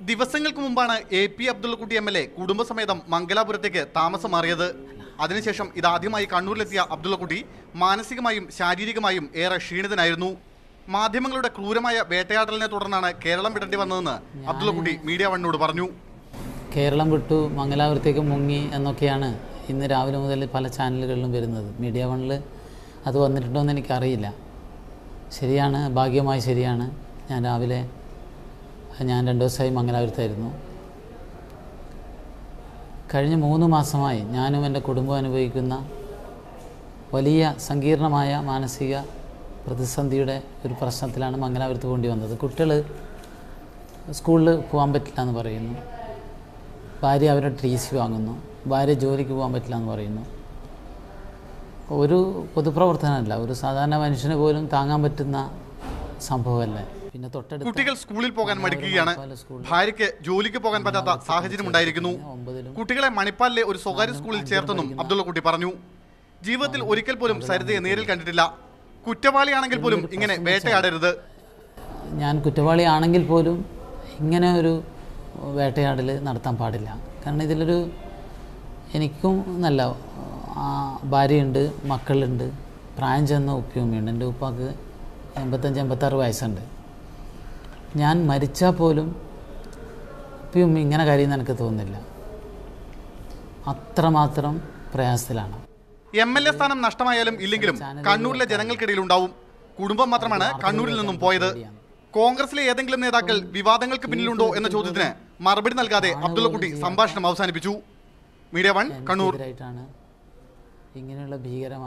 ദിവസങ്ങൾക്ക് മുമ്പാണ് A P Abdullakutty M L A കുടുംബസമേതം മംഗലാപുരത്തേക്ക് താമസം മാറിയത്. അതിനുശേഷം ഇതാദ്യമായി കണ്ണൂരിലെത്തിയ അബ്ദുള്ളക്കുട്ടി മാനസികമായും ശാരീരികമായും ഏറെ ക്ഷീണിതനായിരുന്നു. മാധ്യമങ്ങളുടെ ക്രൂരമായ വേട്ടയാടലിനെ തുടർന്നാണ് കേരളം വിടേണ്ടി വന്നതെന്ന് അബ്ദുള്ളക്കുട്ടി മീഡിയ വണ്ണോട് പറഞ്ഞു. കേരളം വിട്ടു മംഗലാപുരത്തേക്ക് മുങ്ങി എന്നൊക്കെയാണ് ഇന്ന് രാവിലെ മുതൽ പല ചാനലുകളിലും വരുന്നത്. മീഡിയ വണ്ണിൽ അത് വന്നിട്ടുണ്ടോ എന്ന് എനിക്കറിയില്ല. ശരിയാണ് ഭാഗ്യമായി ശരിയാണ്. ഞാൻ രാവിലെ ഞാൻ രണ്ട് ദിവസമായി മംഗലാപുരത്തായിരുന്നു. കഴിഞ്ഞ മൂന്ന് മാസമായി ഞാനും എന്റെ കുടുംബം അനുഭവിക്കുന്ന വലിയ സങ്കീർണമായ മാനസിക പ്രതിസന്ധിയുടെ ഒരു പ്രശ്നത്തിലാണ് മംഗലാപുരത്ത് പോകേണ്ടി വന്നത് കുട്ടികൾ സ്കൂളിൽ പോകാൻ പറ്റില്ല എന്ന് പറയുന്നു. ഭാര്യ അവരുടെ ടി സി വാങ്ങുന്നു. ഭാര്യ ജോലിക്ക് പോകാൻ പറ്റില്ല എന്ന് പറയുന്നു. ഒരു പൊതുപ്രവർത്തനമല്ല. ഒരു സാധാരണ മനുഷ്യന് പോലും താങ്ങാൻ പറ്റുന്ന സംഭവമല്ലേ? പിന്നെ തൊട്ടടുത്ത് കുട്ടികൾ സ്കൂളിൽ പോകാൻ മടിക്കുകയാണ്. ഭാര്യയ്ക്ക് ജോലിക്ക് പോകാൻ പറ്റാത്ത സാഹചര്യം ഉണ്ടായിരിക്കുന്നു. കുട്ടികളെ മണിപ്പാലിലെ ഒരു സ്വകാര്യ സ്കൂളിൽ ചേർത്തെന്നും അബ്ദുള്ളക്കുട്ടി പറഞ്ഞു. ജീവിതത്തിൽ ഒരിക്കൽ പോലും സരിതയെ നേരിൽ കണ്ടിട്ടില്ല. കുറ്റവാളിയാണെങ്കിൽ പോലും ഇങ്ങനെ വേട്ടയാടരുത്. ഞാൻ കുറ്റവാളിയാണെങ്കിൽ പോലും ഇങ്ങനെ ഒരു വേട്ടയാടൽ നടത്താൻ പാടില്ല. കാരണം ഇതിലൊരു എനിക്കും നല്ല ഭാര്യയുണ്ട് മക്കളുണ്ട് പ്രായം ചെന്ന ഉപ്പിയുമ്മയുണ്ട് എന്റെ ഉപ്പാക്ക് എൺപത്തഞ്ച് എൺപത്താറ് വയസ്സുണ്ട്. ഞാൻ മരിച്ചാൽ പോലും ഇപ്പം ഇങ്ങനെ കരയുന്ന എനിക്ക് തോന്നുന്നില്ല. അത്രമാത്രം പ്രയാസത്തിലാണ്. എം എൽ എ സ്ഥാനം നഷ്ടമായാലും ഇല്ലെങ്കിലും കണ്ണൂരിലെ ജനങ്ങൾക്കിടയിൽ ഉണ്ടാവും. കുടുംബം മാത്രമാണ് കണ്ണൂരിൽ നിന്നും പോയത്. കോൺഗ്രസിലെ ഏതെങ്കിലും നേതാക്കൾ വിവാദങ്ങൾക്ക് പിന്നിലുണ്ടോ എന്ന ചോദ്യത്തിന് മറുപടി നൽകാതെ അബ്ദുള്ളക്കുട്ടി സംഭാഷണം അവസാനിപ്പിച്ചു. Media one Kannur. ഇങ്ങനെയുള്ള ഭീകരമായ